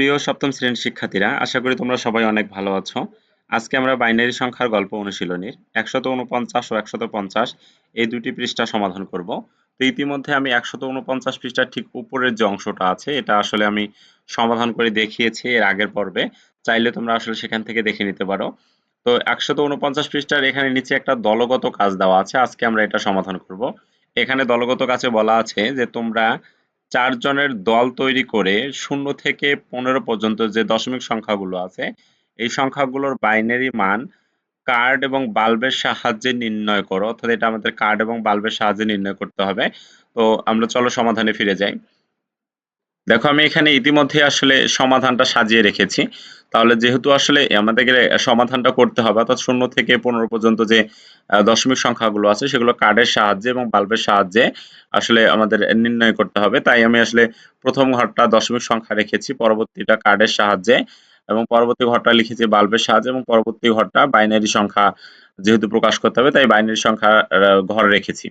প্রিয় সপ্তম শ্রেণির শিক্ষার্থীরা, আশা করি তোমরা সবাই অনেক ভালো আছো। আজকে আমরা বাইনারি সংখ্যার গল্প অনুশীলনীর একশত ও একশত এই দুটি পৃষ্ঠা সমাধান করব। তো ইতিমধ্যে আমি একশত উনপঞ্চাশ পৃষ্ঠার ঠিক উপরের যে অংশটা আছে, এটা আসলে আমি সমাধান করে দেখিয়েছি এর আগের পর্বে। চাইলে তোমরা আসলে সেখান থেকে দেখে নিতে পারো। তো একশত উনপঞ্চাশ পৃষ্ঠার এখানে নিচে একটা দলগত কাজ দেওয়া আছে, আজকে আমরা এটা সমাধান করব। এখানে দলগত কাজে বলা আছে যে তোমরা চারজনের দল তৈরি করে শূন্য থেকে পনেরো পর্যন্ত যে দশমিক সংখ্যাগুলো আছে, এই সংখ্যাগুলোর বাইনারি মান কার্ড এবং বাল্বের সাহায্যে নির্ণয় করো। অর্থাৎ এটা আমাদের কার্ড এবং বাল্বের সাহায্যে নির্ণয় করতে হবে। তো আমরা চলো সমাধানে ফিরে যাই। দেখো, আমি এখানে ইতিমধ্যে আসলে সমাধানটা সাজিয়ে রেখেছি। তাহলে যেহেতু আসলে আমাদেরকে সমাধানটা করতে হবে, অর্থাৎ শূন্য থেকে পনেরো পর্যন্ত যে দশমিক সংখ্যাগুলো আছে, সেগুলো কার্ডের সাহায্যে এবং বাল্বের সাহায্যে আসলে আমাদের নির্ণয় করতে হবে। তাই আমি আসলে প্রথম ঘরটা দশমিক সংখ্যা রেখেছি, পরবর্তীটা কার্ডের সাহায্যে এবং পরবর্তী ঘরটা লিখেছি বাল্বের সাহায্যে এবং পরবর্তী ঘরটা বাইনারি সংখ্যা যেহেতু প্রকাশ করতে হবে, তাই বাইনারি সংখ্যা ঘর রেখেছি।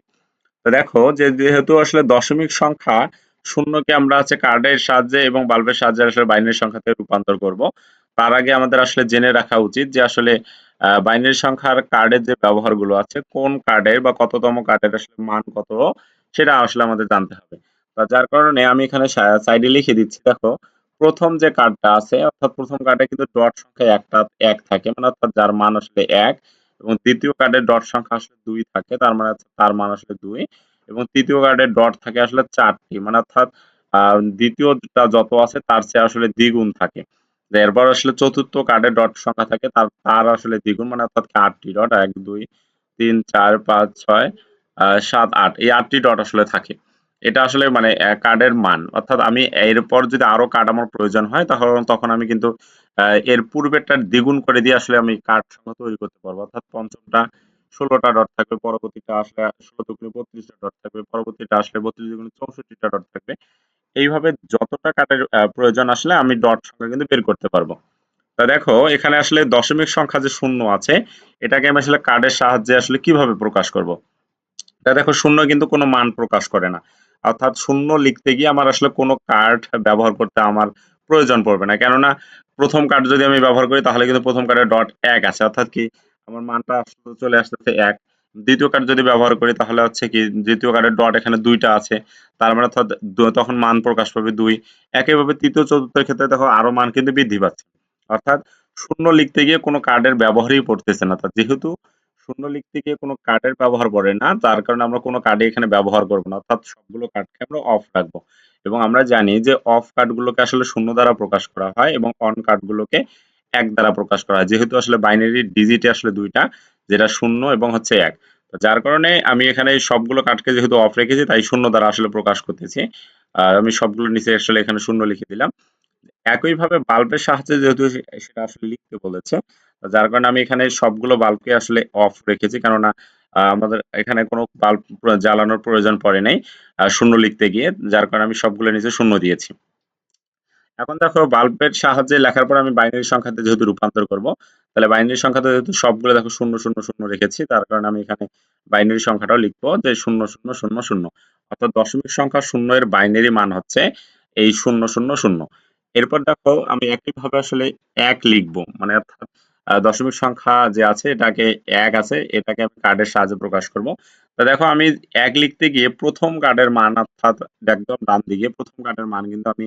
তো দেখো, যে যেহেতু আসলে দশমিক সংখ্যা শূন্যকে আমরা আছে কার্ডের সাহায্যে এবং বাল্বের সাহায্যে আসলে বাইনারি সংখ্যাতে রূপান্তর করব। তার আগে আমাদের আসলে জেনে রাখা উচিত যে আসলে বাইনারি সংখ্যার কার্ডের যে ব্যবহারগুলো আছে, কোন কার্ডের বা কততম কার্ডের আসলে মান কত, সেটা আসলে আমাদের জানতে হবে। যার কারণে আমি এখানে সাইডে লিখে দিচ্ছি, দেখো, প্রথম যে কার্ডটা আছে, অর্থাৎ প্রথম কার্ডে কিন্তু ডট সংখ্যা একটা, এক থাকে মানে অর্থাৎ যার মান আসলে এক, এবং দ্বিতীয় কার্ডের ডট সংখ্যা আসলে দুই থাকে, তার মানে তার মান আসলে দুই। এবং তৃতীয় কার্ডের ডট থাকে আসলে চারটি। মানে অর্থাৎ দ্বিতীয়টা যত আছে তার চেয়ে আসলে দ্বিগুণ থাকে। এরপর আসলে চতুর্থ কার্ডের ডট সংখ্যা থাকে, তার তার আসলে দ্বিগুণ মানে অর্থাৎ আটটি ডট এক, দুই, তিন, চার, পাঁচ, ছয় সাত, আট, এই আটটি ডট আসলে থাকে। এটা আসলে মানে কার্ডের মান। অর্থাৎ আমি এরপর যদি আরও কার্ড আমার প্রয়োজন হয়, তাহলে তখন আমি কিন্তু এর পূর্বেরটার দ্বিগুণ করে দিয়ে আসলে আমি কার্ড সংখ্যা তৈরি করতে পারব। অর্থাৎ পঞ্চমটা ষোলোটা ডট থাকবে, পরবর্তীটা আসলে ষোলো দুগুণে বত্রিশটা ডট থাকবে, পরবর্তীটা আসলে বত্রিশ দুগুণে চৌষট্টিটা ডট থাকবে। এইভাবে যতটা কার্ডের প্রয়োজন আসলে আমি ডট সংখ্যা কিন্তু বের করতে পারব। তা দেখো, এখানে আসলে দশমিক সংখ্যা যে শূন্য আছে, এটাকে আমি আসলে কার্ডের সাহায্যে আসলে কীভাবে প্রকাশ করব? তা দেখো, শূন্য কিন্তু কোনো মান প্রকাশ করে না। অর্থাৎ শূন্য লিখতে গিয়ে আমার আসলে কোনো কার্ড ব্যবহার করতে আমার প্রয়োজন পড়বে না। কেননা প্রথম কার্ড যদি আমি ব্যবহার করি, তাহলে কিন্তু প্রথম কার্ডে ডট এক আছে। অর্থাৎ কি? আমার মানটা আসলে চলে আসতেছে এক। দ্বিতীয় কার্ড যদি ব্যবহার করি, তাহলে হচ্ছে কি, দ্বিতীয় কার্ডের ডট এখানে দুইটা আছে। তার মানে তখন মান প্রকাশ পাবে দুই। একইভাবে তৃতীয়, চতুর্থের ক্ষেত্রে দেখো আরও মান কিন্তু বৃদ্ধি পাচ্ছে। অর্থাৎ শূন্য লিখতে গিয়ে কোনো কার্ডের ব্যবহারই পড়তেছে না। যেহেতু শূন্য লিখতে গিয়ে কোনো কার্ডের ব্যবহার পড়ে না, তার কারণে আমরা কোনো কার্ডে এখানে ব্যবহার করব না। অর্থাৎ সবগুলো কার্ডকে আমরা অফ রাখব। এবং আমরা জানি যে অফ কার্ডগুলোকে আসলে শূন্য দ্বারা প্রকাশ করা হয় এবং অন কার্ডগুলোকে এক দ্বারা প্রকাশ করা যেহেতু আসলে বাইনারি ডিজিটে আসলে দুইটা, যেটা শূন্য এবং হচ্ছে এক। যার কারণে আমি এখানে সবগুলো কার্ডকে যেহেতু অফ রেখেছি, তাই শূন্য দ্বারা আসলে প্রকাশ করতেছি। আর আমি সবগুলো নিচে আসলে এখানে শূন্য লিখে দিলাম। একইভাবে বাল্বের সাহায্যে যেহেতু সেটা আসলে লিখতে বলেছে যার কারণে আমি এখানে সবগুলো বাল্বকে আসলে অফ রেখেছি, কেননা আমাদের এখানে কোনো বাল্ব জ্বালানোর প্রয়োজন পড়ে নাই শূন্য লিখতে গিয়ে, যার কারণে আমি সবগুলো নিচে শূন্য দিয়েছি। এখন দেখো বাল্বের সাহায্যে লেখার পর আমি বাইনারি সংখ্যাতে যেহেতু রূপান্তর করব, তাহলে বাইনারি সংখ্যাতে যেহেতু সবগুলো দেখো শূন্য শূন্য শূন্য রেখেছি, তার কারণে আমি এখানে বাইনারি সংখ্যাটাও লিখব যে শূন্য শূন্য শূন্য শূন্য। অর্থাৎ দশমিক সংখ্যা শূন্য এর বাইনারি মান হচ্ছে এই শূন্য শূন্য শূন্য। এরপর দেখো আমি একইভাবে আসলে এক লিখব মানে অর্থাৎ দশমিক সংখ্যা যে আছে এটাকে এক আছে, এটাকে আমি কার্ডের সাহায্যে প্রকাশ করব। তো দেখো আমি এক লিখতে গিয়ে প্রথম কার্ডের মান অর্থাৎ একদম ডান দিকে, প্রথম কার্ডের মান কিন্তু আমি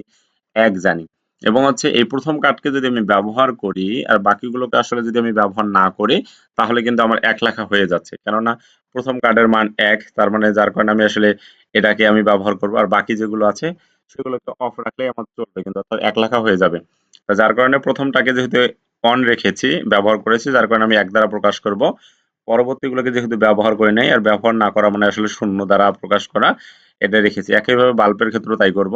এক জানি। এবং হচ্ছে এই প্রথম কার্ডকে যদি আমি ব্যবহার করি, আর বাকিগুলোকে আসলে যদি আমি ব্যবহার না করি, তাহলে কিন্তু আমার এক লেখা হয়ে যাচ্ছে। কেননা প্রথম কার্ডের মান এক, তার মানে যার কারণে আমি আসলে এটাকে আমি ব্যবহার করব, আর বাকি যেগুলো আছে, সেগুলোকে অফ রাখলেই আমার চলবে, কিন্তু অর্থাৎ এক লেখা হয়ে যাবে। যার কারণে প্রথমটাকে যেহেতু অন রেখেছি, ব্যবহার করেছি, যার কারণে আমি এক দ্বারা প্রকাশ করব। পরবর্তীগুলোকে যেহেতু ব্যবহার করে নেই, আর ব্যবহার না করা মানে আসলে শূন্য দ্বারা প্রকাশ করা, এটা রেখেছি। একইভাবে বাল্বের ক্ষেত্রেও তাই করব।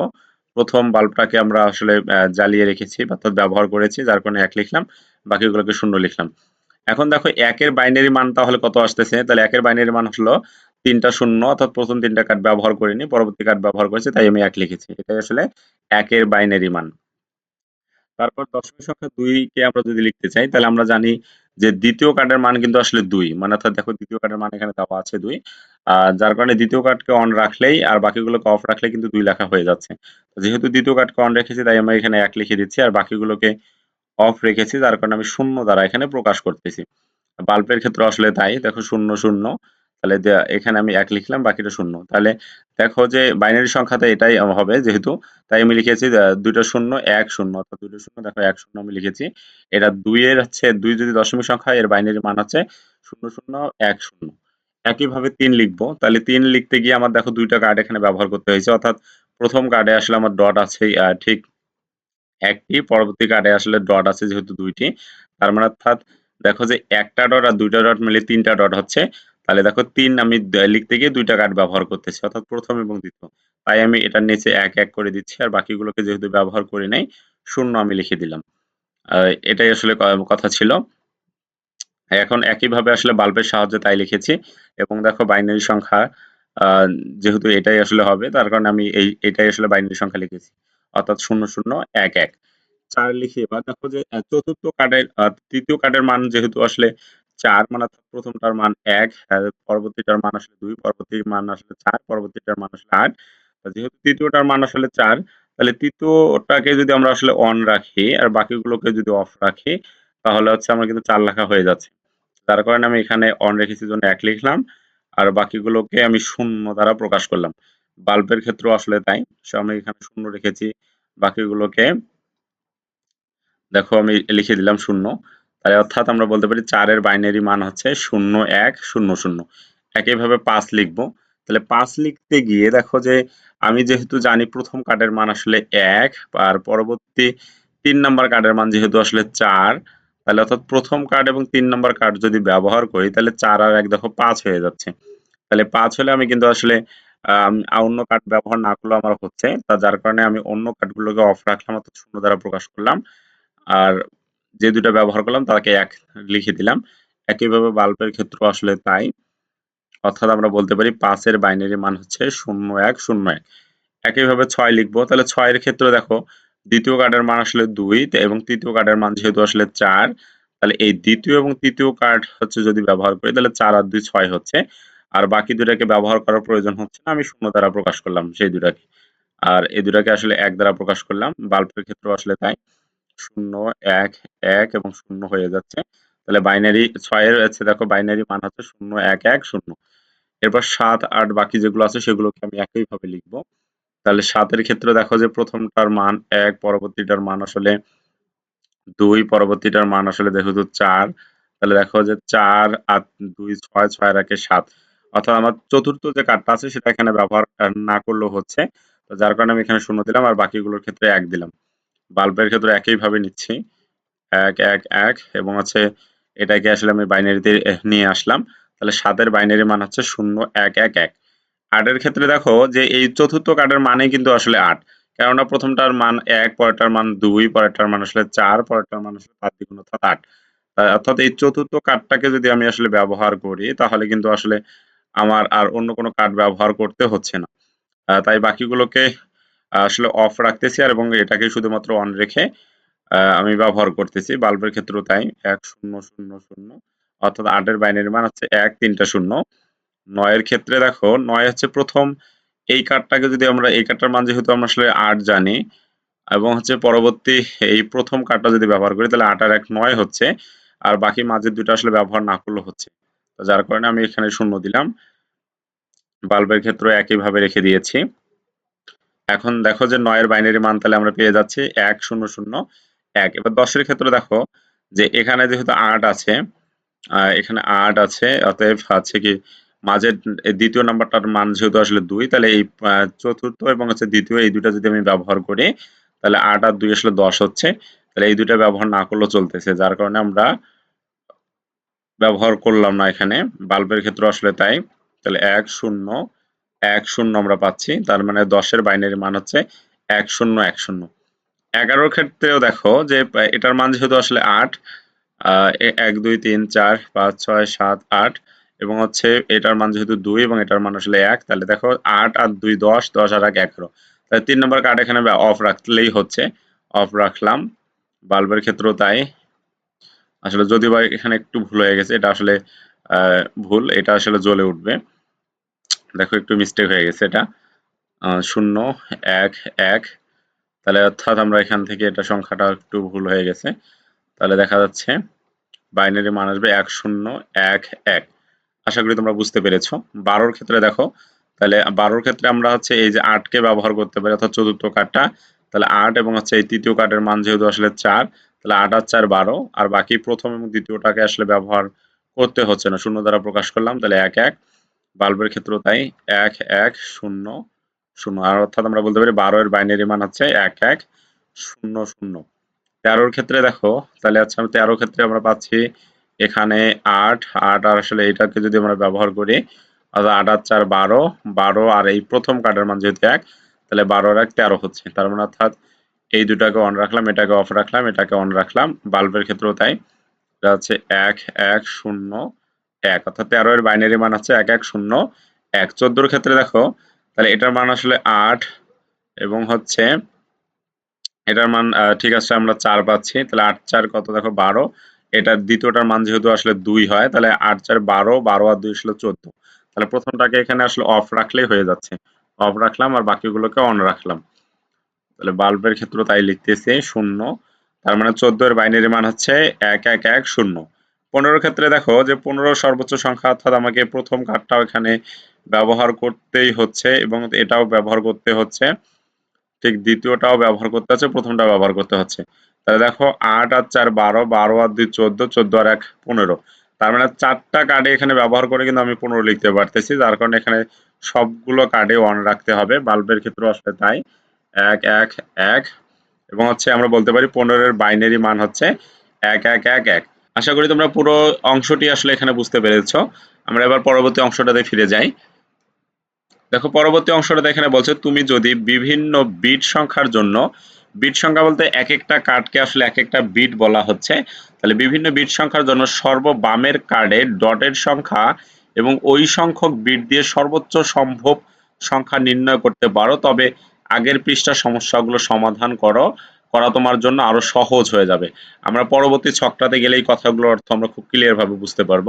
প্রথম বাল্বটাকে আমরা আসলে জ্বালিয়ে রেখেছি অর্থাৎ ব্যবহার করেছি, যার কারণে এক লিখলাম, বাকিগুলোকে শূন্য লিখলাম। এখন দেখো, একের বাইনারি মান তাহলে কত আসতেছে? তাহলে একের বাইনারি মান হলো তিনটা শূন্য, অর্থাৎ প্রথম তিনটা কার্ড ব্যবহার করিনি, পরবর্তী কার্ড ব্যবহার করেছি, তাই আমি এক লিখেছি। এটাই আসলে একের বাইনারি মান। তারপর দশমিক সংখ্যা দুইকে আমরা যদি লিখতে চাই, তাহলে আমরা জানি যে দ্বিতীয় কার্ডের মান কিন্তু আসলে দুই মানে অর্থাৎ দেখো, দ্বিতীয় কার্ডের মান এখানে দেওয়া আছে দুই। যার কারণে দ্বিতীয় কার্ডকে অন রাখলেই আর বাকিগুলোকে অফ রাখলে কিন্তু দুই লেখা হয়ে যাচ্ছে। যেহেতু দ্বিতীয় কার্ডকে অন রেখেছি, তাই আমরা এখানে এক লিখে দিচ্ছি আর বাকিগুলোকে অফ রেখেছি, যার কারণে আমি শূন্য দ্বারা এখানে প্রকাশ করতেছি। বাল্বের ক্ষেত্রে আসলে তাই, দেখো শূন্য শূন্য, তাহলে এখানে আমি এক লিখলাম, বাকিটা শূন্য। তাহলে দেখো যে বাইনারি সংখ্যাতে এটাই হবে যেহেতু, তাই আমি লিখেছি দুইটা শূন্য, এক শূন্য, অর্থাৎ দুইটা শূন্য, দেখো এক শূন্য আমি লিখেছি। এটা দুইয়ের হচ্ছে দুই যদি দশমিক সংখ্যা এর বাইনারি মান হচ্ছে শূন্য শূন্য, এক শূন্য। একইভাবে তিন লিখব। তাহলে তিন লিখতে গিয়ে আমার দেখো দুইটা কার্ড এখানে ব্যবহার করতে হয়েছে। অর্থাৎ প্রথম কার্ডে আসলে আমার ডট আছে ঠিক একটি, পরবর্তী কার্ডে আসলে ডট আছে যেহেতু দুইটি। তার মানে অর্থাৎ দেখো যে একটা ডট আর দুইটা ডট মিলে তিনটা ডট হচ্ছে। তাহলে দেখো তিন আমি লিখতে গিয়ে দুইটা কার্ড ব্যবহার করতেছি, অর্থাৎ প্রথম এবং দ্বিতীয়। তাই আমি এটার নিচে এক এক করে দিচ্ছি আর বাকিগুলোকে যেহেতু ব্যবহার করি নাই, শূন্য আমি লিখে দিলাম। এটাই আসলে কথা ছিল। এখন একইভাবে আসলে বাল্বের সাহায্যে তাই লিখেছি। এবং দেখো বাইনারি সংখ্যা যেহেতু এটাই আসলে হবে, তার কারণে আমি এই, এটাই আসলে বাইনারি সংখ্যা লিখেছি। অর্থাৎ শূন্য শূন্য এক এক। চার লিখে এবার দেখো যে চতুর্থ কার্ডের তৃতীয় কার্ডের মান যেহেতু আসলে চার মানে প্রথমটার মান এক পরবর্তীটার মান আসলে দুই পরবর্তীর মান আসলে চার, পরবর্তীটার মান আসলে আট। যেহেতু তৃতীয়টার মান আসলে চার, তাহলে তৃতীয়টাকে যদি আমরা আসলে অন রাখি, আর বাকিগুলোকে যদি অফ রাখি তাহলে হচ্ছে আমার কিন্তু চার লেখা হয়ে যাচ্ছে। তার কারণে আমি এখানে অন রেখেছি জন্য এক লিখলাম, আর বাকিগুলোকে আমি শূন্য দ্বারা প্রকাশ করলাম। বাল্বের ক্ষেত্রেও আসলে তাই, সো আমি এখানে শূন্য রেখেছি, বাকিগুলোকে দেখো আমি লিখে দিলাম শূন্য। তাহলে অর্থাৎ আমরা বলতে পারি চারের বাইনারি মান হচ্ছে শূন্য এক, শূন্য শূন্য। একইভাবে পাঁচ লিখব। তাহলে পাঁচ লিখতে গিয়ে দেখো যে আমি যেহেতু জানি প্রথম কার্ডের মান আসলে এক, আর পরবর্তী তিন নাম্বার কার্ডের মান যেহেতু আসলে চার তাহলে অর্থাৎ প্রথম কার্ড এবং তিন নম্বর কার্ড যদি ব্যবহার করি, তাহলে চার আর এক দেখো পাঁচ হয়ে যাচ্ছে। তাহলে পাঁচ হলে আমি কিন্তু আসলে অন্য কার্ড ব্যবহার না করলেও আমার হচ্ছে। তা যার কারণে আমি অন্য কার্ডগুলোকে অফ রাখলাম, অর্থাৎ শূন্য দ্বারা প্রকাশ করলাম। আর যে দুটা ব্যবহার করলাম, তাকে এক লিখে দিলাম। একইভাবে বাল্বের ক্ষেত্রে আসলে তাই। অর্থাৎ আমরা বলতে পারি পাঁচের বাইনারি মান হচ্ছে শূন্য এক শূন্য এক। একইভাবে ছয় লিখব, তাহলে ছয়ের ক্ষেত্রে দেখো দ্বিতীয় কার্ডের মান আসলে দুই এবং তৃতীয় কার্ডের মান যেহেতু আসলে চার, তাহলে এই দ্বিতীয় এবং তৃতীয় কার্ড হচ্ছে যদি ব্যবহার করি তাহলে চার আর দুই ছয় হচ্ছে। আর বাকি দুটাকে ব্যবহার করার প্রয়োজন হচ্ছে না, আমি শূন্য দ্বারা প্রকাশ করলাম সেই দুটাকে আর এই দুটাকে আসলে এক দ্বারা প্রকাশ করলাম, বাল্বের ক্ষেত্রে আসলে তাই। শূন্য, এক এক এবং শূন্য হয়ে যাচ্ছে। তাহলে বাইনারি ছয়ের হচ্ছে দেখো বাইনারি মান হচ্ছে শূন্য, এক এক, শূন্য। এরপর সাত, আট বাকি যেগুলো আছে সেগুলোকে আমি একইভাবে লিখব। তাহলে সাতের ক্ষেত্রে দেখো যে প্রথমটার মান এক, পরবর্তীটার মান আসলে দুই, পরবর্তীটার মান আসলে দেখো তো চার। তাহলে দেখো যে চার আর দুই ছয় ছয় রাখে সাত। অর্থাৎ আমার চতুর্থ যে কার্ডটা আছে সেটা এখানে ব্যবহার না করলেও হচ্ছে। তো যার কারণে আমি এখানে শূন্য দিলাম আর বাকিগুলোর ক্ষেত্রে এক দিলাম। বাল্বের ক্ষেত্রে একইভাবে নিচ্ছি। এক এক এক এবং হচ্ছে এটাকে আসলে আমি বাইনারিতে নিয়ে আসলাম। তাহলে সাতের বাইনারি মান হচ্ছে শূন্য, এক এক এক। আটের ক্ষেত্রে দেখো যে এই চতুর্থ কার্ডের মানে কিন্তু আসলে আট। কেননা প্রথমটার মান এক, পরেরটার মান দুই, পরেরটার মান আসলে চার, পরেরটার মান আসলে তার দ্বিগুণ অর্থাৎ আট। অর্থাৎ এই চতুর্থ কার্ডটাকে যদি আমি আসলে ব্যবহার করি, তাহলে কিন্তু আসলে আমার আর অন্য কোনো কার্ড ব্যবহার করতে হচ্ছে না। তাই বাকিগুলোকে আসলে অফ রাখতেছি আর এবং এটাকে শুধুমাত্র অন রেখে আমি ব্যবহার করতেছি। বাল্বের ক্ষেত্রেও তাই, এক, শূন্য শূন্য শূন্য, অর্থাৎ আটের বাইনারি মান হচ্ছে এক, তিনটা, শূন্য। নয়ের ক্ষেত্রে দেখো, নয় হচ্ছে প্রথম, এই কার্ডটাকে যদি আমরা, এই কার্ডটার মান যেহেতু আমরা আসলে আট জানি, এবং হচ্ছে পরবর্তী এই প্রথম কার্ডটা যদি ব্যবহার করি, তাহলে আট আর এক নয় হচ্ছে, আর বাকি মাঝের দুটো আসলে ব্যবহার না করলেও হচ্ছে। তো যার কারণে আমি এখানে শূন্য দিলাম। বাল্বের ক্ষেত্রে একইভাবে রেখে দিয়েছি। এখন দেখো যে নয়ের বাইনারি মান তাহলে আমরা পেয়ে যাচ্ছি এক, শূন্য শূন্য, এক। এবার দশের ক্ষেত্রে দেখো যে এখানে যেহেতু আট আছে এখানে আট আছে, অতএব আছে কি মাঝের দ্বিতীয় নাম্বারটার মান যেহেতু আসলে দুই, তাহলে এই চতুর্থ এবং হচ্ছে দ্বিতীয় এই দুটা যদি আমি ব্যবহার করি, তাহলে আট আর দুই আসলে দশ হচ্ছে। তাহলে এই দুটা ব্যবহার না করলেও চলতেছে, যার কারণে আমরা ব্যবহার করলাম না এখানে। বাল্বের ক্ষেত্রে আসলে তাই। তাহলে এক শূন্য এক শূন্য আমরা পাচ্ছি। তার মানে দশের বাইনারি মান হচ্ছে এক শূন্য এক শূন্য। এগারোর ক্ষেত্রেও দেখো যে, এটার মান যেহেতু আসলে আট এক, দুই, তিন, চার, পাঁচ, ছয়, সাত, আট এবং হচ্ছে এটার মান যেহেতু দুই এবং এটার মান আসলে এক, তাহলে দেখো আট আর দুই দশ দশ আর এক এগারো। তাহলে তিন নম্বর কার্ড এখানে অফ রাখলেই হচ্ছে অফ রাখলাম। বাল্বের ক্ষেত্রেও তাই। আসলে যদি বা এখানে একটু ভুল হয়ে গেছে, এটা আসলে ভুল, এটা আসলে জ্বলে উঠবে। দেখো একটু মিস্টেক হয়ে গেছে এটা। শূন্য, এক এক। তাহলে অর্থাৎ আমরা এখান থেকে এটা সংখ্যাটা একটু ভুল হয়ে গেছে। তাহলে দেখা যাচ্ছে, বাইনারি মান আসবে এক শূন্য, এক এক। আশা করি তোমরা বুঝতে পেরেছ। বারোর ক্ষেত্রে দেখো, তাহলে বারোর ক্ষেত্রে আমরা হচ্ছে এই যে আটকে ব্যবহার করতে পারি, অর্থাৎ চতুর্থ কার্ডটা, তাহলে আট এবং হচ্ছে এই তৃতীয় কার্ডের মান যেহেতু আসলে চার, তাহলে আট আর চার বারো, আর বাকি প্রথম এবং দ্বিতীয়টাকে আসলে ব্যবহার করতে হচ্ছে না, শূন্য দ্বারা প্রকাশ করলাম, তাহলে এক এক। বাল্বের ক্ষেত্রেও তাই, এক এক, শূন্য শূন্য। আর অর্থাৎ আমরা বলতে পারি বারো এর বাইনারি মান হচ্ছে এক এক, শূন্য শূন্য। তেরোর ক্ষেত্রে দেখো, তাহলে আচ্ছা তেরোর ক্ষেত্রে আমরা পাচ্ছি এখানে আট আট আর আসলে এটাকে যদি আমরা ব্যবহার করি আট আর চার বারো বারো আর এই প্রথম কার্ডের মান যেহেতু এক, তাহলে বারো আর এক তেরো হচ্ছে। তার মানে অর্থাৎ এই দুটাকে অন রাখলাম, এটাকে অফ রাখলাম, এটাকে অন রাখলাম, বাল্বের ক্ষেত্রেও তাই। এটা হচ্ছে এক এক, শূন্য, এক, অর্থাৎ তেরো এর বাইনারি মান হচ্ছে এক এক, শূন্য, এক। চোদ্দোর ক্ষেত্রে দেখো, তাহলে এটার মান আসলে আট এবং হচ্ছে এটার মান ঠিক আছে, আমরা চার পাচ্ছি, তাহলে আট, চার কত? দেখো, বারো। এটার দ্বিতীয়টার মান যেহেতু আসলে দুই হয়, তাহলে আট চার বারো বারো আর দুই আসলে চোদ্দ। তাহলে প্রথমটাকে এখানে আসলে অফ রাখলেই হয়ে যাচ্ছে। অফ রাখলাম আর বাকিগুলোকে অন রাখলাম। তাহলে বাল্বের ক্ষেত্রে তাই লিখতেছি, শূন্য। তার মানে চোদ্দ এর বাইনারি মান হচ্ছে এক এক এক, শূন্য। পনেরোর ক্ষেত্রে দেখো যে পনেরো সর্বোচ্চ সংখ্যা অর্থাৎ আমাকে প্রথম কার্ডটাও এখানে ব্যবহার করতেই হচ্ছে এবং এটাও ব্যবহার করতে হচ্ছে। ঠিক দ্বিতীয়টাও ব্যবহার করতে হচ্ছে, প্রথমটা ব্যবহার করতে হচ্ছে। তাহলে দেখো আট আর চার বারো বারো আর দুই চোদ্দ চোদ্দ আর এক পনেরো। তার মানে চারটা কার্ডে এখানে ব্যবহার করে কিন্তু আমি পনেরো লিখতে পারতেছি, যার কারণে এখানে সবগুলো কার্ডে অন রাখতে হবে। বাল্বের ক্ষেত্রে আসলে তাই। এক এক এক এবং হচ্ছে আমরা বলতে পারি পনেরোর বাইনারি মান হচ্ছে এক এক এক এক। আশা করি তোমরা পুরো অংশটি আসলে এখানে বুঝতে পেরেছ। আমরা এবার পরবর্তী অংশটাতে ফিরে যাই। দেখো পরবর্তী অংশটাতে এখানে বলছে, তুমি যদি বিভিন্ন বিট সংখ্যার জন্য বিট সংখ্যা বলতে এক একটা কার্ডকে আসলে এক একটা বিট বলা হচ্ছে। তাহলে বিভিন্ন বিট সংখ্যার জন্য সর্ববামের কার্ডে ডটের সংখ্যা এবং ওই সংখ্যক বিট দিয়ে সর্বোচ্চ সম্ভব সংখ্যা নির্ণয় করতে পারো। তবে আগের পৃষ্ঠার সমস্যাগুলো সমাধান করো, করা তোমার জন্য আরও সহজ হয়ে যাবে। আমরা পরবর্তী ছকটাতে গেলে এই কথাগুলোর অর্থ আমরা খুব ক্লিয়ার ভাবে বুঝতে পারব।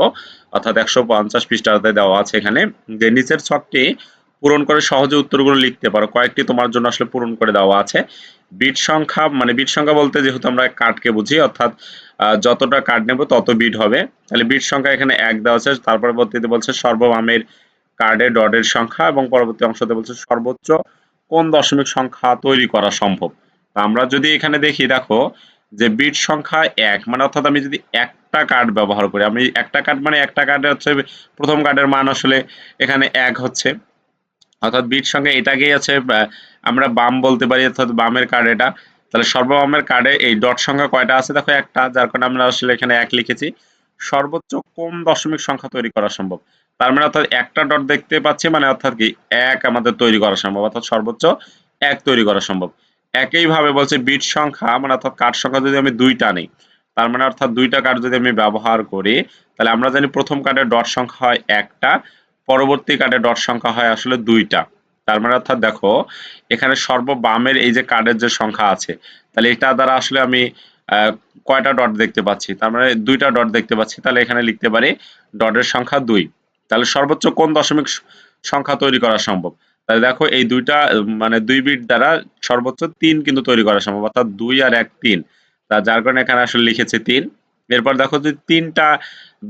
অর্থাৎ একশো পঞ্চাশ পৃষ্ঠাতে দেওয়া আছে এখানে যে নিচের ছকটি পূরণ করে সহজে উত্তরগুলো লিখতে পারো। কয়েকটি তোমার জন্য আসলে পূরণ করে দেওয়া আছে। বিট সংখ্যা মানে বিট সংখ্যা বলতে যেহেতু আমরা কার্ডকে বুঝি, অর্থাৎ যতটা কার্ড নেব তত বিট হবে। তাহলে বিট সংখ্যা এখানে এক দেওয়া আছে, তার পরবর্তীতে বলছে সর্ববামের কার্ডে ডটের সংখ্যা এবং পরবর্তী অংশতে বলছে সর্বোচ্চ কোন দশমিক সংখ্যা তৈরি করা সম্ভব। আমরা যদি এখানে দেখি, দেখো, যে বিট সংখ্যা এক মানে অর্থাৎ আমি যদি একটা কার্ড ব্যবহার করি, আমি একটা কার্ড মানে একটা কার্ডে হচ্ছে, প্রথম কার্ডের মান আসলে এখানে এক হচ্ছে। অর্থাৎ বিট সঙ্গে এটাকেই আছে আমরা বাম বলতে পারি, অর্থাৎ বামের কার্ড এটা। তাহলে সর্ববামের কার্ডে এই ডট সংখ্যা কয়টা আছে? দেখো একটা, যার কারণে আমরা আসলে এখানে এক লিখেছি। সর্বোচ্চ কোন দশমিক সংখ্যা তৈরি করা সম্ভব? তার মানে অর্থাৎ একটা ডট দেখতে পাচ্ছি মানে অর্থাৎ কি? এক আমাদের তৈরি করা সম্ভব, অর্থাৎ সর্বোচ্চ এক তৈরি করা সম্ভব। একইভাবে বলছে বিট সংখ্যা মানে অর্থাৎ কার্ড সংখ্যা যদি আমি দুইটা নিই, তার মানে অর্থাৎ দুইটা কার্ড যদি আমি ব্যবহার করি, তাহলে আমরা জানি প্রথম কার্ডের ডট সংখ্যা হয় একটা পরবর্তী কার্ডে ডট সংখ্যা হয় আসলে দুইটা। তার মানে অর্থাৎ দেখো, এখানে সর্ববামের এই যে কার্ডের যে সংখ্যা আছে, তাহলে এটা দ্বারা আসলে আমি কয়টা ডট দেখতে পাচ্ছি? তার মানে দুইটা ডট দেখতে পাচ্ছি, তাহলে এখানে লিখতে পারি ডটের সংখ্যা দুই। তাহলে সর্বোচ্চ কোন দশমিক সংখ্যা তৈরি করা সম্ভব? তাহলে দেখো এই দুইটা মানে দুই বিট দ্বারা সর্বোচ্চ তিন কিন্তু তৈরি করা সম্ভব, অর্থাৎ দুই আর এক তিন। তা যার কারণে এখানে আসলে লিখেছে তিন। এরপর দেখো যদি তিনটা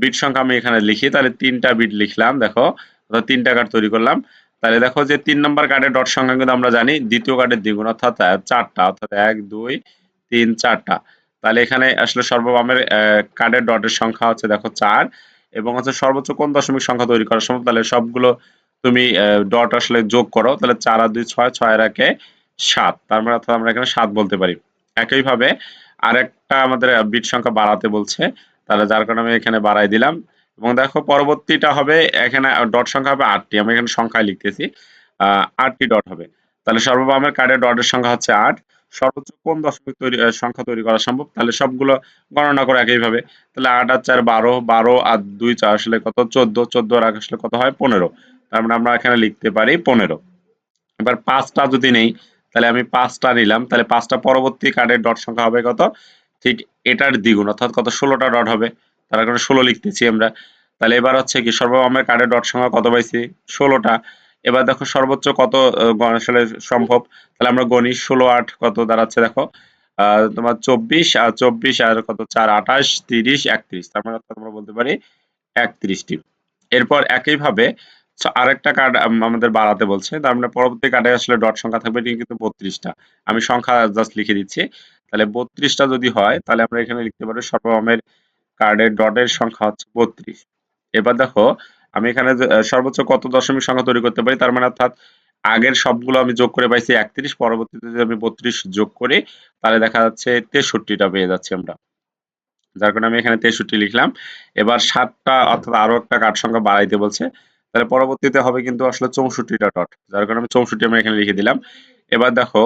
বিট সংখ্যা আমি এখানে লিখি, তাহলে তিনটা বিট লিখলাম, দেখো, অর্থাৎ তিনটা কার্ড তৈরি করলাম। তাহলে দেখো যে তিন নম্বর কার্ডের ডট সংখ্যা কিন্তু আমরা জানি, দ্বিতীয় কার্ডের দ্বিগুণ, অর্থাৎ চারটা, অর্থাৎ এক, দুই, তিন, চারটা। তাহলে এখানে আসলে সর্ববামের কার্ডের ডটের সংখ্যা হচ্ছে দেখো চার, এবং হচ্ছে সর্বোচ্চ কোন দশমিক সংখ্যা তৈরি করা সম্ভব তাহলে সবগুলো তুমি ডট আসলে যোগ করো, তাহলে চার আর দুই ছয় ছয় আর সাত। তার মানে অর্থাৎ আমরা এখানে সাত বলতে পারি। একইভাবে আরেকটা আমাদের বিট সংখ্যা বাড়াতে বলছে। তাহলে যার কারণে আমি এখানে বাড়াই দিলাম। এবং দেখো পরবর্তীটা হবে, এখানে ডট সংখ্যা হবে আটটি। আমি এখানে সংখ্যায় লিখতেছি। আটটি ডট হবে। তাহলে সর্ববামের কার্ডে ডটের সংখ্যা হচ্ছে আট। সর্বোচ্চ কোন দশমিক তৈরি সংখ্যা তৈরি করা সম্ভব? তাহলে সবগুলো গণনা করে একইভাবে। তাহলে আট আর চার বারো বারো আর দুই, চার আসলে কত? চোদ্দ। চোদ্দ আর আসলে কত হয়? পনেরো। তার মানে আমরা এখানে লিখতে পারি পনেরো। এবার পাঁচটা যদি নেই তাহলে আমি পাঁচটা নিলাম। তাহলে পাঁচটা পরবর্তী কার্ডের ডট সংখ্যা হবে কত? ঠিক এটার দ্বিগুণ, অর্থাৎ কত? ষোলোটা ডট হবে। তার কারণে ষোলো লিখতেছি আমরা। তাহলে এবার হচ্ছে কি সর্ববামের কার্ডের ডট সংখ্যা কত পাইছি? ষোলোটা। এবার দেখো সর্বোচ্চ কত আসলে সম্ভব? তাহলে আমরা গণি, ষোলো, আট কত দাঁড়াচ্ছে দেখো। তোমার চব্বিশ, আর চব্বিশ, আর কত? চার, আঠাশ, তিরিশ, একত্রিশ। তার মানে আমরা বলতে পারি একত্রিশটি। এরপর একইভাবে ছ- আরেকটা কার্ড আমাদের বাড়াতে বলছে। তার মানে পরবর্তী কার্ডে আসলে ডট সংখ্যা থাকবে, এটি কিন্তু বত্রিশটা। আমি সংখ্যা জাস্ট লিখে দিচ্ছি। তাহলে বত্রিশটা যদি হয়, তাহলে আমরা এখানে লিখতে পারি সর্বমের কার্ডের ডটের সংখ্যা হচ্ছে বত্রিশ। এবার দেখো, আমি এখানে সর্বোচ্চ কত দশমিক সংখ্যা তৈরি করতে পারি? তার মানে অর্থাৎ আগের সবগুলো আমি যোগ করে পাইছি একত্রিশ, পরবর্তীতে যদি আমি বত্রিশ যোগ করি, তাহলে দেখা যাচ্ছে তেষট্টিটা পেয়ে যাচ্ছি আমরা। যার কারণে আমি এখানে তেষট্টি লিখলাম। এবার সাতটা, অর্থাৎ আরও একটা কার্ড সংখ্যা বাড়াইতে বলছে। তাহলে পরবর্তীতে হবে কিন্তু আসলে চৌষট্টিটা ডট যার কারণে আমি চৌষট্টি আমরা এখানে লিখে দিলাম। এবার দেখো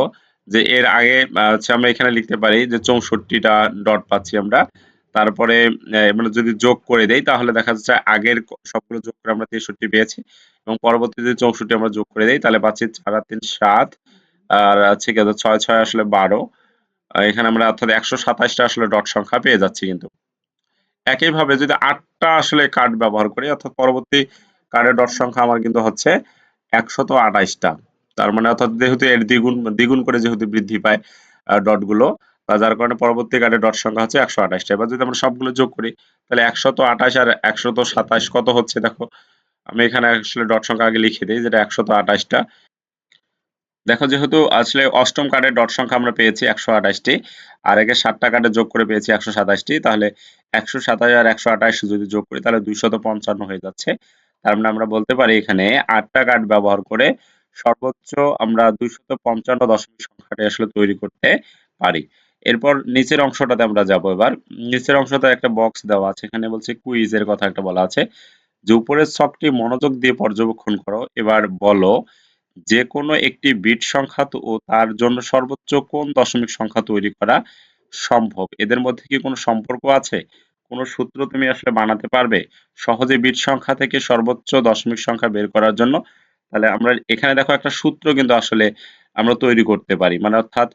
যে এর আগে হচ্ছে আমরা এখানে লিখতে পারি যে চৌষট্টিটা ডট পাচ্ছি আমরা। তারপরে মানে যদি যোগ করে দেই তাহলে দেখা যাচ্ছে আগের সবগুলো যোগ করে আমরা তেষট্টি পেয়েছি। এবং পরবর্তীতে চৌষট্টি আমরা যোগ করে দেই তাহলে পাচ্ছি চার তিন সাত আর আছে কি আছে, ছয় ছয় আসলে বারো। এখানে আমরা অর্থাৎ একশো সাতাশটা আসলে ডট সংখ্যা পেয়ে যাচ্ছি কিন্তু। একইভাবে যদি আটটা আসলে কার্ড ব্যবহার করি অর্থাৎ পরবর্তী কার্ডের ডট সংখ্যা আমার কিন্তু হচ্ছে একশত আঠাশটা তার মানে অর্থাৎ যেহেতু এর দ্বিগুণ দ্বিগুণ করে যেহেতু বৃদ্ধি পায় ডটগুলো তা যার কারণে পরবর্তী কার্ডের ডট সংখ্যা হচ্ছে একশো আঠাশটা এবার যদি আমরা সবগুলো যোগ করি, তাহলে একশত আঠাশ আর একশত সাতাশ কত হচ্ছে দেখো? আমি এখানে আসলে ডট সংখ্যা আগে লিখে দিই, যেটা একশত আঠাশটা দেখো যেহেতু আসলে অষ্টম কার্ডের ডট সংখ্যা আমরা পেয়েছি একশো আঠাশটি আর একে সাতটা কার্ডে যোগ করে পেয়েছি একশো সাতাশটি তাহলে একশো সাতাশ আর একশো আঠাশ যদি যোগ করি, তাহলে দুইশত পঞ্চান্ন হয়ে যাচ্ছে। তার মানে আমরা বলতে পারি এখানে আটটা কার্ড ব্যবহার করে সর্বোচ্চ আমরা দুইশত পঞ্চান্ন দশমিক সংখ্যাটি আসলে তৈরি করতে পারি। এরপর নিচের অংশটাতে আমরা যাব এবার। নিচের অংশতে একটা বক্স দেওয়া আছে, এখানে বলছে কুইজের কথা একটা বলা আছে, যে উপরের সবটি মনোযোগ দিয়ে পর্যবেক্ষণ করো। এবার বলো যে কোনো একটি বিট সংখ্যা ও তার জন্য সর্বোচ্চ কোন দশমিক সংখ্যা তৈরি করা সম্ভব? এদের মধ্যে কি কোনো সম্পর্ক আছে? কোনো সূত্র তুমি আসলে বানাতে পারবে? সহজে বিট সংখ্যা থেকে সর্বোচ্চ দশমিক সংখ্যা বের করার জন্য। তাহলে আমরা এখানে দেখো একটা সূত্র কিন্তু আসলে আমরা তৈরি করতে পারি। মানে অর্থাৎ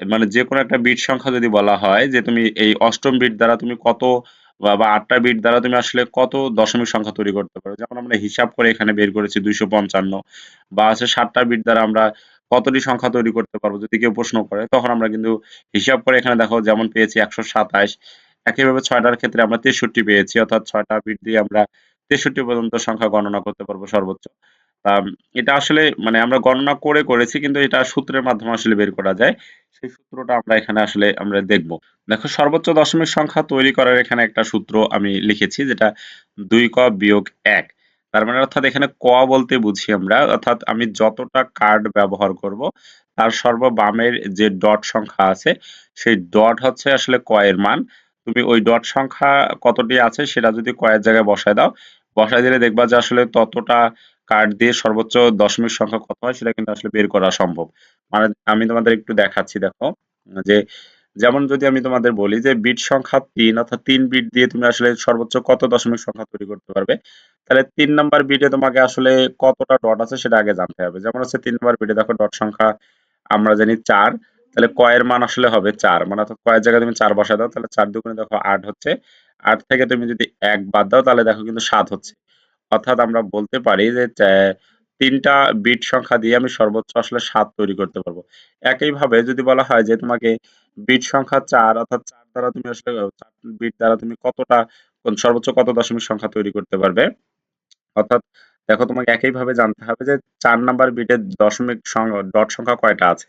মানে যে কোনো একটা বিট সংখ্যা যদি বলা হয় যে তুমি এই অষ্টম বিট দ্বারা তুমি কত বা আটটা বিট দ্বারা তুমি আসলে কত দশমিক সংখ্যা তৈরি করতে পারো? যেমন আমরা হিসাব করে এখানে বের করেছি দুইশো পঞ্চান্ন বা আছে সাতটা বিট দ্বারা আমরা কতটি সংখ্যা তৈরি করতে পারব? যদি কেউ প্রশ্ন করে, তখন আমরা কিন্তু হিসাব করে এখানে দেখো যেমন পেয়েছি একশো সাতাশ। একইভাবে ছয়টার ক্ষেত্রে আমরা তেষট্টি পেয়েছি, অর্থাৎ ছয়টা বিট দিয়ে আমরা তেষট্টি পর্যন্ত সংখ্যা গণনা করতে পারব সর্বোচ্চ। এটা আসলে মানে আমরা গণনা করে করেছি, কিন্তু এটা সূত্রের মাধ্যমে আসলে বের করা যায়। সেই সূত্রটা আমরা এখানে আসলে আমরা দেখব। দেখো, সর্বোচ্চ দশমিক সংখ্যা তৈরি করার এখানে একটা সূত্র আমি লিখেছি, যেটা দুই ক বিয়োগ এক। তার মানে অর্থাৎ এখানে ক বলতে বুঝি আমরা, অর্থাৎ আমি যতটা কার্ড ব্যবহার করব, তার সর্ব বামের যে ডট সংখ্যা আছে, সেই ডট হচ্ছে আসলে ক এর মান। তুমি ওই ডট সংখ্যা কতটি আছে সেটা যদি কয়েক জায়গায় বসায় দাও, বসায় দিলে দেখবা যে আসলে ততটা কার্ড দিয়ে সর্বোচ্চ দশমিক সংখ্যা কত হয় সেটা কিন্তু আসলে বের করা সম্ভব। মানে আমি তোমাদের একটু দেখাচ্ছি, দেখো। যে যেমন যদি আমি তোমাদের বলি যে বিট সংখ্যা তিন, অর্থাৎ তিন বিট দিয়ে তুমি আসলে সর্বোচ্চ কত দশমিক সংখ্যা তৈরি করতে পারবে, তাহলে তিন নাম্বার বিটে তোমাকে আসলে কতটা ডট আছে সেটা আগে জানতে হবে। যেমন হচ্ছে তিন নাম্বার বিটে দেখো ডট সংখ্যা আমরা জানি চার তাহলে কয়ের মান আসলে হবে চার। মানে অর্থাৎ কয়ের জায়গায় তুমি চার বসায় দাও, তাহলে চার দুগুণে দেখো আট হচ্ছে। আট থেকে তুমি যদি এক বাদ দাও, তাহলে দেখো কিন্তু সাত হচ্ছে। অর্থাৎ আমরা বলতে পারি যে তিনটা বিট সংখ্যা দিয়ে আমি সর্বোচ্চ আসলে সাত তৈরি করতে পারব। একইভাবে যদি বলা হয় যে, তোমাকে বিট সংখ্যা চার, অর্থাৎ চার দ্বারা তুমি আসলে বিট দ্বারা তুমি কতটা সর্বোচ্চ কত দশমিক সংখ্যা তৈরি করতে পারবে? অর্থাৎ দেখো তোমাকে একইভাবে জানতে হবে যে, চার নাম্বার বিটের দশমিক ডট সংখ্যা কয়টা আছে?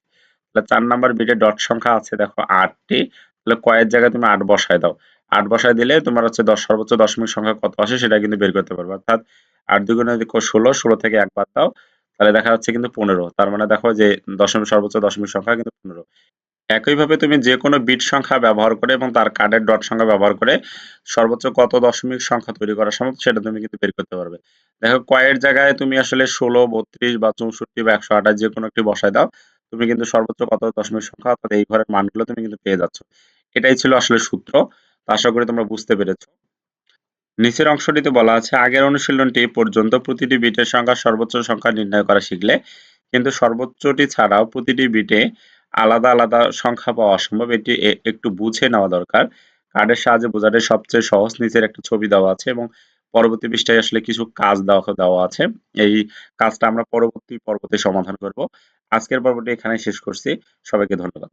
তাহলে চার নাম্বার বিটের ডট সংখ্যা আছে, দেখো আটটি। তাহলে কয়ের জায়গায় তুমি আট বসায় দাও। আট বসায় দিলে তোমার হচ্ছে দশ, সর্বোচ্চ দশমিক সংখ্যা কত আসে সেটা কিন্তু বের করতে পারবে। অর্থাৎ আট দুগুণে ষোলো ষোলো থেকে এক বাদ দাও। তাহলে দেখা যাচ্ছে কিন্তু পনেরো। তার মানে দেখো যে দশমিক, সর্বোচ্চ দশমিক সংখ্যা কিন্তু পনেরো। একইভাবে তুমি যে কোনো বিট সংখ্যা ব্যবহার করে এবং তার কার্ডের ডট সংখ্যা ব্যবহার করে সর্বোচ্চ কত দশমিক সংখ্যা তৈরি করা সম্ভব সেটা তুমি কিন্তু বের করতে পারবে। দেখো কয়ের জায়গায় তুমি আসলে ষোলো, বত্রিশ বা চৌষট্টি বা একশো আঠাশ যে কোনো একটি বসায় দাও। তুমি কিন্তু সর্বোচ্চ কত? দশমিক সংখ্যা? অর্থাৎ এই ঘরের মানগুলো তুমি কিন্তু পেয়ে যাচ্ছ। এটাই ছিল আসলে সূত্র। আশা করি তোমরা বুঝতে পেরেছ। নিচের অংশটিতে বলা আছে, আগের অনুশীলনটি পর্যন্ত প্রতিটি বিটের সংখ্যা সর্বোচ্চ সংখ্যা নির্ণয় করা শিখলে, কিন্তু সর্বোচ্চটি ছাড়াও প্রতিটি বিটে আলাদা আলাদা সংখ্যা পাওয়া অসম্ভব। এটি একটু বুঝে নেওয়া দরকার। কার্ডের সাহায্যে বোঝাতে সবচেয়ে সহজ নিচের একটা ছবি দেওয়া আছে এবং পরবর্তী পৃষ্ঠায় আসলে কিছু কাজ দেওয়া দেওয়া আছে। এই কাজটা আমরা পরবর্তী পর্বতে সমাধান করব। আজকের পর্বটি এখানে শেষ করছি। সবাইকে ধন্যবাদ।